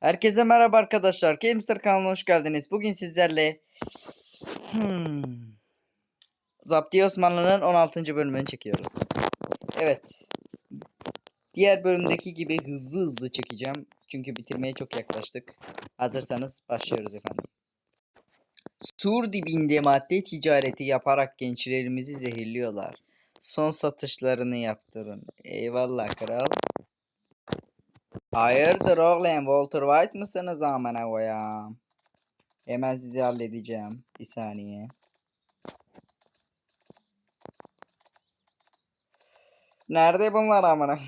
Herkese merhaba arkadaşlar. Gamester kanalına hoş geldiniz. Bugün sizlerle hmm, Zaptiye Osmanlı'nın 16. bölümünü çekiyoruz. Evet. Diğer bölümdeki gibi hızlı hızlı çekeceğim. Çünkü bitirmeye çok yaklaştık. Hazırsanız başlıyoruz efendim. Sur dibinde madde ticareti yaparak gençlerimizi zehirliyorlar. Son satışlarını yaptırın. Eyvallah kral. Hayırdır oğlum Walter White mısınız amına koyayım? Hemen sizi halledeceğim. Bir saniye. Nerede bunlar amına?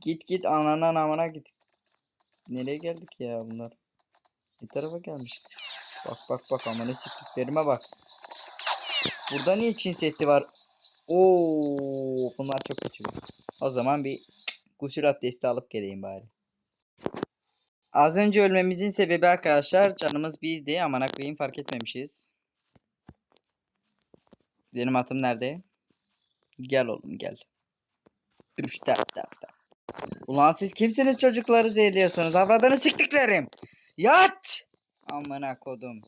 git git ananın amına git. Nereye geldik ya bunlar? Bir tarafa gelmiş. Bak bak bak amına siktiklerime bak. Burada niye Çin seti var? Oo, bunlar çok kaçıyor. O zaman bir gusül abdesti alıp geleyim bari. Az önce ölmemizin sebebi arkadaşlar canımız birdi aman koyayım fark etmemişiz. Benim atım nerede? Gel oğlum gel. Üç tap tap tap. Ulan siz kimsiniz çocukları zehirliyorsunuz? Avradını siktiklerim. Yat! Amına kodum.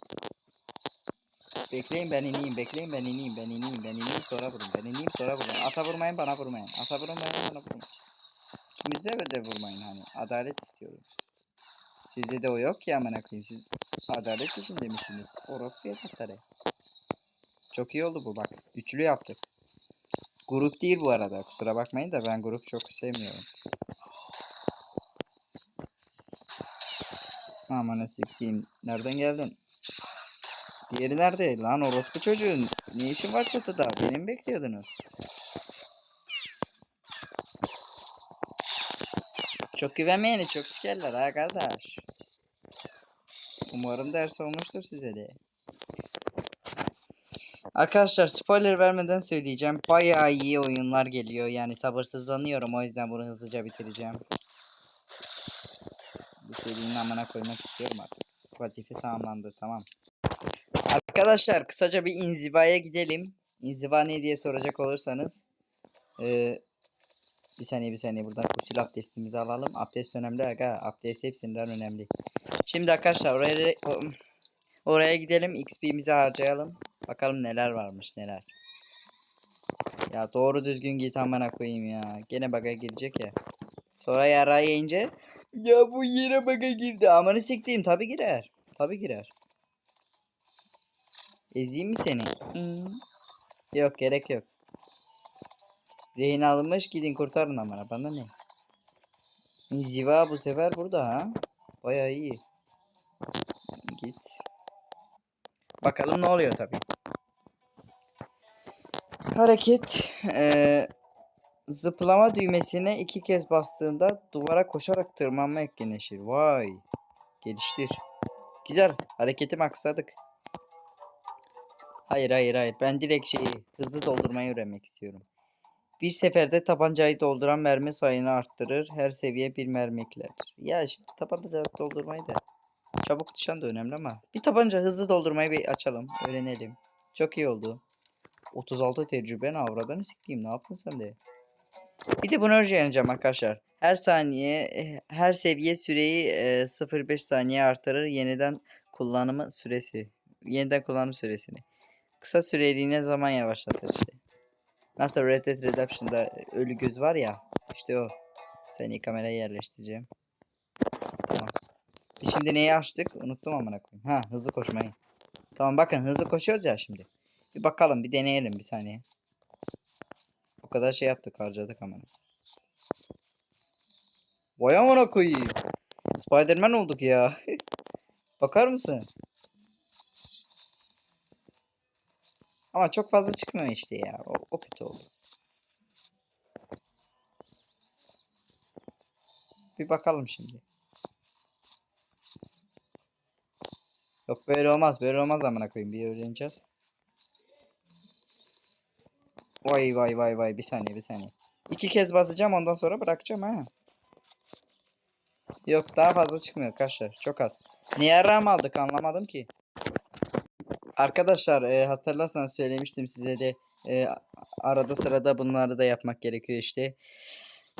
Bekleyin ben ineyim, bekleyin ben ineyim, ben ineyim, ben ineyim sonra vurun, ben ineyim sonra vurun. Ata vurmayın bana vurmayın, ata vurmayın bana vurmayın. İkimiz de de vurmayın hani, adalet istiyoruz. Sizde de o yok ki amına koyayım, siz adalet için demişsiniz. Orospu yatakları. Çok iyi oldu bu bak, üçlü yaptık. Grup değil bu arada, kusura bakmayın da ben grup çok sevmiyorum. Aman sikeyim, nereden geldin? Diğeri nerede? Lan orospu çocuğun. Ne işin var çatıda? Beni mi bekliyordunuz? Çok güvenmeyeni çok sikerler ha kardeş. Umarım ders olmuştur size de. Arkadaşlar spoiler vermeden söyleyeceğim. Bayağı iyi oyunlar geliyor. Yani sabırsızlanıyorum. O yüzden bunu hızlıca bitireceğim. Bu serinin amına koymak istiyorum artık. Vazife tamamlandı. Tamam. Arkadaşlar kısaca bir inzivaya gidelim. İnziva ne diye soracak olursanız. Ee, bir saniye bir saniye buradan gusül abdestimizi alalım. Abdest önemli aga. Abdest hepsinden önemli. Şimdi arkadaşlar oraya oraya gidelim. XP'mizi harcayalım. Bakalım neler varmış neler. Ya doğru düzgün git amına koyayım ya. Gene baga girecek ya. Sonra yara yiyince ya bu yere baga girdi. Amanı siktiğim tabi girer. Tabi girer. Ezeyim mi seni? Yok gerek yok. Rehin alınmış gidin kurtarın amına bana ne? Ziva bu sefer burada ha. Baya iyi. Git. Bakalım ne oluyor tabi. Hareket eee, zıplama düğmesine iki kez bastığında duvara koşarak tırmanma etkinleşir. Vay. Geliştir. Güzel. Hareketi maksadık. Hayır hayır hayır. Ben direkt şeyi hızlı doldurmayı öğrenmek istiyorum. Bir seferde tabancayı dolduran mermi sayını arttırır. Her seviye bir mermi ekler. Ya şimdi tabanca doldurmayı da çabuk düşen de önemli ama bir tabanca hızlı doldurmayı bir açalım. Öğrenelim. Çok iyi oldu. 36 tecrüben avradını sikeyim. Ne yaptın sen de? Bir de bunu öğreneceğim arkadaşlar. Her saniye eh, her seviye süreyi eh, 0.5 saniye artırır. Yeniden kullanımı süresi. Yeniden kullanım süresini kısa süreliğine zaman yavaşlatır işte. Nasıl Red Dead Redemption'da ölü göz var ya. işte o. Seni kameraya yerleştireceğim. Tamam. Şimdi neyi açtık? Unuttum amına koyayım. Ha hızlı koşmayı. Tamam bakın hızlı koşuyoruz ya şimdi. Bir bakalım bir deneyelim bir saniye. O kadar şey yaptık harcadık amına. Vay amına koyayım. Spiderman olduk ya. Bakar mısın? Ama çok fazla çıkmıyor işte ya. O, o kötü oldu. Bir bakalım şimdi. Yok böyle olmaz. Böyle olmaz amına koyayım. Bir öğreneceğiz. Vay vay vay vay. Bir saniye bir saniye. İki kez basacağım ondan sonra bırakacağım ha. Yok daha fazla çıkmıyor arkadaşlar. Çok az. Niye yaram aldık anlamadım ki. Arkadaşlar e, hatırlarsanız söylemiştim size de e, arada sırada bunları da yapmak gerekiyor işte.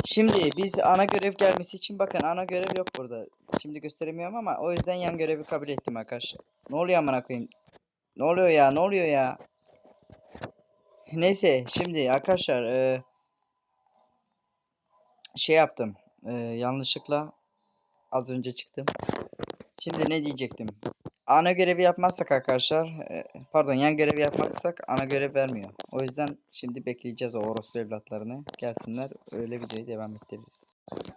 Şimdi biz ana görev gelmesi için bakın ana görev yok burada. Şimdi gösteremiyorum ama o yüzden yan görevi kabul ettim arkadaşlar. Ne oluyor amına koyayım? Ne oluyor ya? Ne oluyor ya? Neyse şimdi arkadaşlar e, şey yaptım. E, yanlışlıkla az önce çıktım. Şimdi ne diyecektim? Ana görevi yapmazsak arkadaşlar, e, pardon yan görevi yapmazsak ana görev vermiyor. O yüzden şimdi bekleyeceğiz o orospu evlatlarını. Gelsinler öyle videoyu devam ettiririz.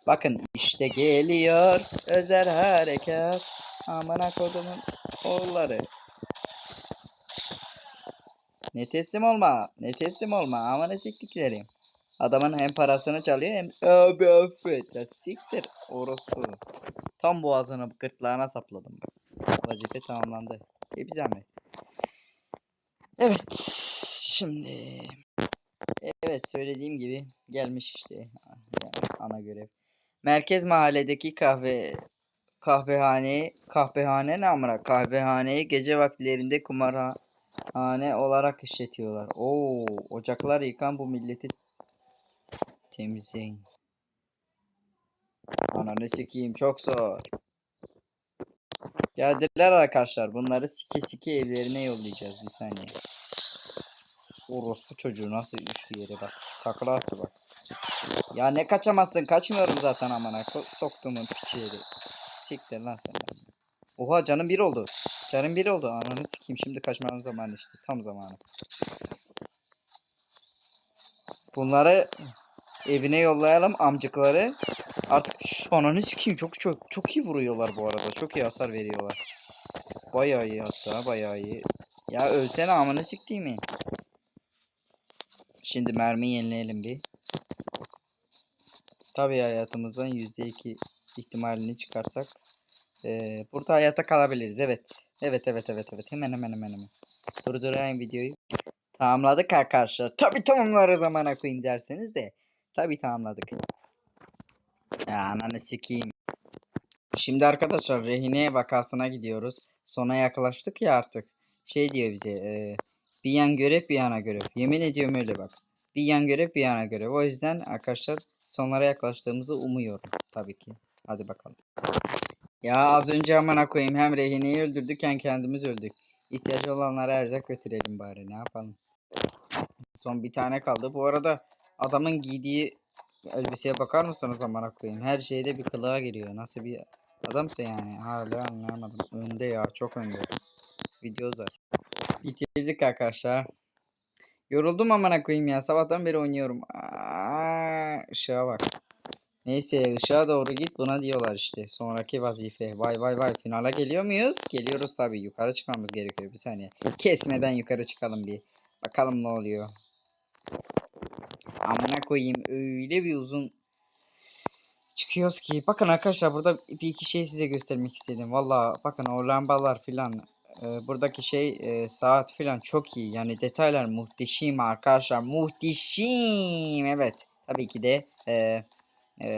Bakın işte geliyor özel harekat. Amına kodumun oğulları. Ne teslim olma. Ne teslim olma. Amına siktiklerim. Adamın hem parasını çalıyor hem abi affet. Ya siktir orospu. Tam boğazını gırtlağına sapladım. Vazife tamamlandı. E bir zahmet. Evet. Şimdi. Evet söylediğim gibi gelmiş işte. Ana görev. Merkez mahalledeki kahve kahvehane kahvehane ne amına kahvehaneyi gece vakitlerinde kumarhane olarak işletiyorlar. Oo, ocaklar yıkan bu milleti temizleyin. Ananı sikeyim çok zor. Geldiler arkadaşlar. Bunları sike sike evlerine yollayacağız bir saniye. Orospu çocuğu nasıl düştü yere bak. Takla attı bak. Ya ne kaçamazsın kaçmıyorum zaten amına. Ko- Soktuğumun piçi yeri. Siktir lan sen. Oha canım bir oldu. Canım bir oldu. Ananı sikeyim şimdi kaçmanın zamanı işte. Tam zamanı. Bunları evine yollayalım amcıkları. Artık ananı sikeyim çok çok çok iyi vuruyorlar bu arada. Çok iyi hasar veriyorlar. Bayağı iyi hatta bayağı iyi. Ya ölsene amına siktiğim mi? Şimdi mermi yenileyelim bir. Tabii hayatımızdan %2 ihtimalini çıkarsak eee, burada hayatta kalabiliriz. Evet. Evet evet evet evet. Hemen hemen hemen hemen. Durdurayım videoyu. Tamamladık arkadaşlar. Tabii tamamlarız zamana koyayım derseniz de. Tabii tamamladık. Ya ananı sikeyim. Şimdi arkadaşlar rehine vakasına gidiyoruz. Sona yaklaştık ya artık. Şey diyor bize. eee, bir yan görev bir yana görev. Yemin ediyorum öyle bak. Bir yan görev bir yana görev. O yüzden arkadaşlar sonlara yaklaştığımızı umuyorum. Tabii ki. Hadi bakalım. Ya az önce amına koyayım hem rehineyi öldürdük hem kendimiz öldük. İhtiyacı olanlara erzak götürelim bari ne yapalım. Son bir tane kaldı. Bu arada adamın giydiği elbiseye bakar mısınız amına koyayım? Her şeyde bir kılığa giriyor. Nasıl bir adamsa yani. Hala anlayamadım. Önde ya çok önde. Video uzar. Bitirdik arkadaşlar. Yoruldum amına koyayım ya. Sabahtan beri oynuyorum. Aa, ışığa bak. Neyse ışığa doğru git buna diyorlar işte. Sonraki vazife. Vay vay vay finale geliyor muyuz? Geliyoruz tabii. Yukarı çıkmamız gerekiyor. Bir saniye. Kesmeden yukarı çıkalım bir. Bakalım ne oluyor. Amına koyayım öyle bir uzun çıkıyoruz ki. Bakın arkadaşlar burada bir iki şey size göstermek istedim. Valla bakın o lambalar filan e, buradaki şey e, saat filan çok iyi. Yani detaylar muhteşem arkadaşlar. Muhteşem. Evet. Tabii ki de e, e,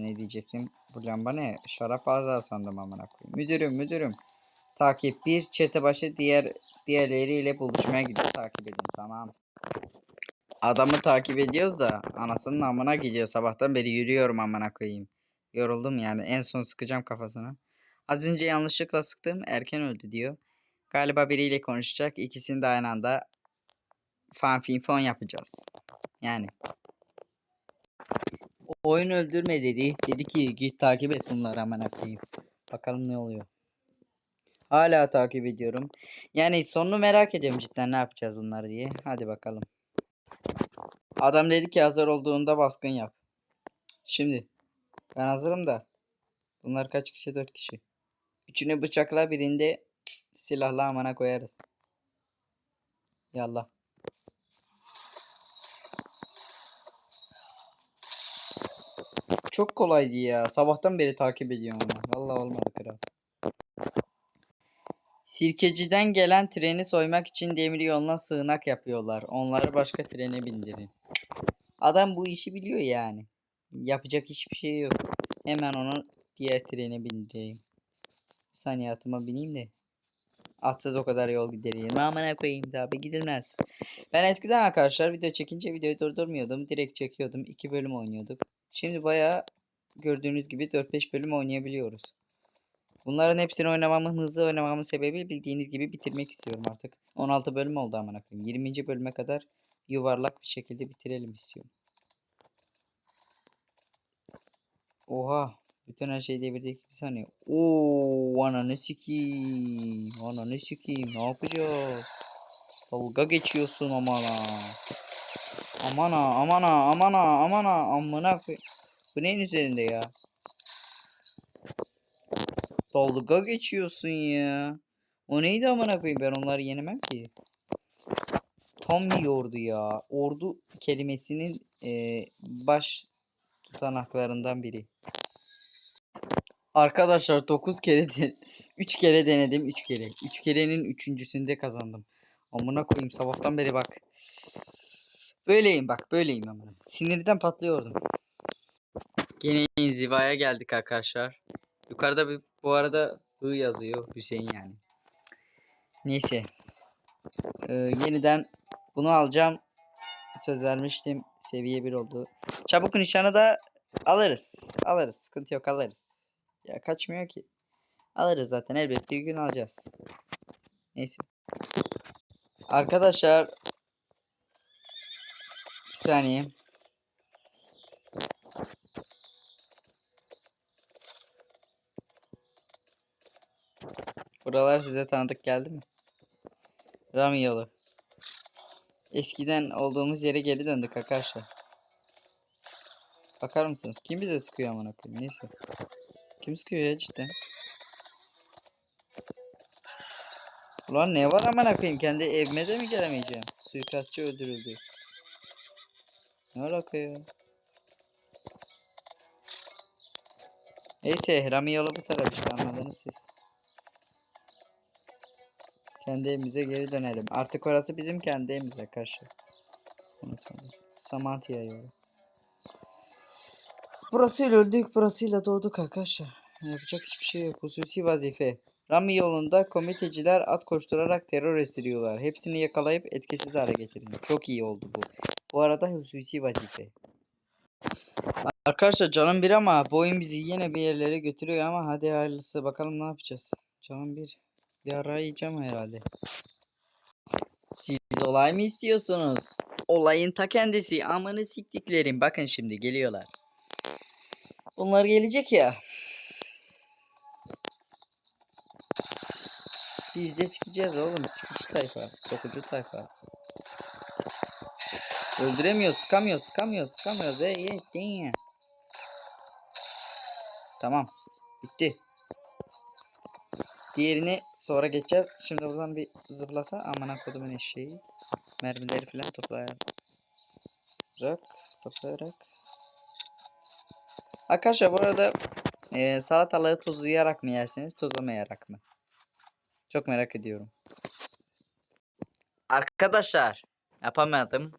ne diyecektim? Bu lamba ne? Şarap bardağı sandım amına koyayım. Müdürüm müdürüm. Takip bir çete başı diğer diğerleriyle buluşmaya gidiyor. Takip edin tamam. Adamı takip ediyoruz da anasının amına gidiyor. Sabahtan beri yürüyorum amına koyayım. Yoruldum yani. En son sıkacağım kafasına. Az önce yanlışlıkla sıktım. Erken öldü diyor. Galiba biriyle konuşacak. İkisini de aynı anda fan fin fon yapacağız. Yani. Oyun öldürme dedi. Dedi ki git takip et bunları amına koyayım. Bakalım ne oluyor. Hala takip ediyorum. Yani sonunu merak ediyorum cidden ne yapacağız bunlar diye. Hadi bakalım. Adam dedi ki hazır olduğunda baskın yap. Şimdi ben hazırım da. Bunlar kaç kişi? Dört kişi. Üçünü bıçakla birinde silahla amana koyarız. Yallah. Çok kolaydı ya. Sabahtan beri takip ediyorum ama. Vallahi olmadı kral. Sirkeci'den gelen treni soymak için demir yoluna sığınak yapıyorlar. Onları başka trene bindirin. Adam bu işi biliyor yani. Yapacak hiçbir şey yok. Hemen onu diğer trene bindireyim. Bir saniye atıma bineyim de. Atsız o kadar yol giderir. Amına koyayım da abi gidilmez. Ben eskiden arkadaşlar video çekince videoyu durdurmuyordum. Direkt çekiyordum. 2 bölüm oynuyorduk. Şimdi bayağı gördüğünüz gibi 4-5 bölüm oynayabiliyoruz. Bunların hepsini oynamamın, hızlı oynamamın sebebi bildiğiniz gibi bitirmek istiyorum artık. 16 bölüm oldu amına koyayım. 20. bölüme kadar yuvarlak bir şekilde bitirelim istiyorum. Oha. Bütün her şeyi devirdik. Bir saniye. Oo, ananı sikeyim. Ananı sikeyim. Ne yapacağız? Dalga geçiyorsun amana. Amana, amana, amana, amana, amına. Bu neyin üzerinde ya? Dalga geçiyorsun ya. O neydi amına koyayım ben onları yenemem ki. Tam bir ordu ya. Ordu kelimesinin eee, baş tutanaklarından biri. Arkadaşlar 9 kere de 3 kere denedim 3 kere. 3 kerenin üçüncüsünde kazandım. Amına koyayım sabahtan beri bak. Böyleyim bak böyleyim amına. Sinirden patlıyordum. Gene inzivaya geldik arkadaşlar. Yukarıda bir, bu arada I yazıyor Hüseyin yani. Neyse. Ee, yeniden bunu alacağım. Söz vermiştim. Seviye 1 oldu. Çabuk nişanı da alırız. Alırız. Sıkıntı yok alırız. Ya kaçmıyor ki. Alırız zaten elbet bir gün alacağız. Neyse. Arkadaşlar bir saniye. Buralar size tanıdık geldi mi? Rami yolu. Eskiden olduğumuz yere geri döndük arkadaşlar. Bakar mısınız? Kim bize sıkıyor amına koyayım? Neyse. Kim sıkıyor ya cidden? Ulan ne var amına koyayım? Kendi evime de mi gelemeyeceğim? Suikastçı öldürüldü. Ne alaka ya? Neyse Rami yolu bu taraf işte anladınız siz. Kendi evimize geri dönelim. Artık orası bizim kendi evimize karşı. Unutmadım. Samantia yolu. Burasıyla öldük, burasıyla doğduk arkadaşlar. Yapacak hiçbir şey yok. Hususi vazife. Rami yolunda komiteciler at koşturarak terör estiriyorlar. Hepsini yakalayıp etkisiz hale getirin. Çok iyi oldu bu. Bu arada hususi vazife. Arkadaşlar canım bir ama bu oyun bizi yine bir yerlere götürüyor ama hadi hayırlısı bakalım ne yapacağız. Canım bir. Yiyeceğim herhalde. Siz olay mı istiyorsunuz? Olayın ta kendisi. Amanı siktiklerim. Bakın şimdi geliyorlar. Bunlar gelecek ya. Biz de sikeceğiz oğlum. Sikici tayfa. Sokucu tayfa. Öldüremiyoruz. Sıkamıyoruz. Sıkamıyoruz. Sıkamıyoruz. Ey ey. damn. Tamam. Bitti. Diğerini sonra geçeceğiz. Şimdi buradan bir zıplasa amına kodumun eşeği. Mermileri falan toplayarak. Toplayarak. Arkadaşlar bu arada e, salatalığı tuzlayarak mı yersiniz tuzlamayarak mı? Çok merak ediyorum. Arkadaşlar yapamadım.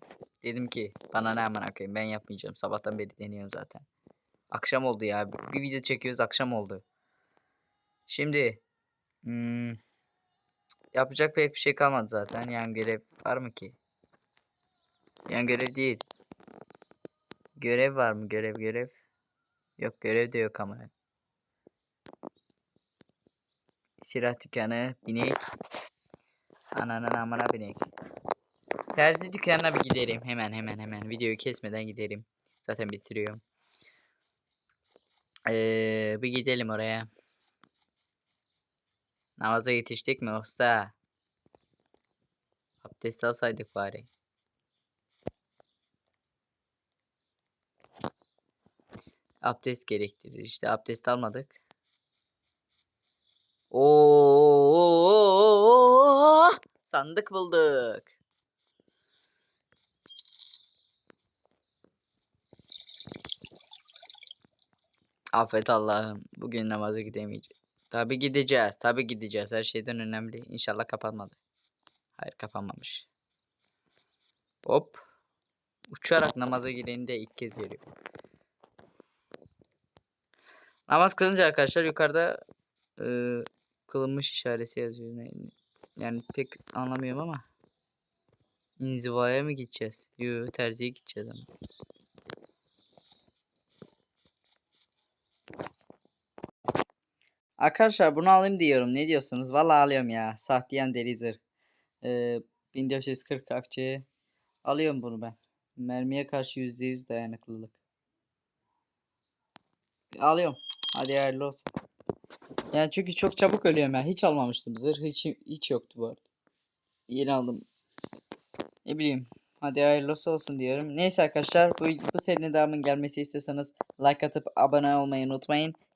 Dedim ki bana ne amına koyayım ben yapmayacağım. Sabahtan beri deniyorum zaten. Akşam oldu ya. Bir video çekiyoruz akşam oldu. Şimdi hmm, yapacak pek bir şey kalmadı zaten. Yan görev var mı ki? Yan görev değil. Görev var mı? Görev görev. Yok görev de yok ama. Silah dükkanı, binek. Ananın amına binek. Terzi dükkanına bir gidelim. Hemen hemen hemen. Videoyu kesmeden gidelim. Zaten bitiriyorum. Ee, bir gidelim oraya. Namaza yetiştik mi usta? Abdest alsaydık bari. Abdest gerektirir. İşte abdest almadık. Oo! Sandık bulduk. Affet Allah'ım. Bugün namaza gidemeyeceğiz. Tabi gideceğiz. Tabi gideceğiz. Her şeyden önemli. İnşallah kapanmadı. Hayır kapanmamış. Hop. Uçarak namaza gireni de ilk kez görüyor. Namaz kılınca arkadaşlar yukarıda e, kılınmış işareti yazıyor. Yani pek anlamıyorum ama. İnzivaya mı gideceğiz? Yo terziye gideceğiz ama. Arkadaşlar bunu alayım diyorum. Ne diyorsunuz? Vallahi alıyorum ya. Sahtiyen deri zırh. Ee, 1440 akçeye alıyorum bunu ben. Mermiye karşı %100 dayanıklılık. Alıyorum. Hadi hayırlı olsun. Yani çünkü çok çabuk ölüyorum ben. Hiç almamıştım zırh. Hiç, hiç yoktu bu arada. Yeni aldım. Ne bileyim. Hadi hayırlısı olsun diyorum. Neyse arkadaşlar bu, bu serinin devamının gelmesi istiyorsanız like atıp abone olmayı unutmayın.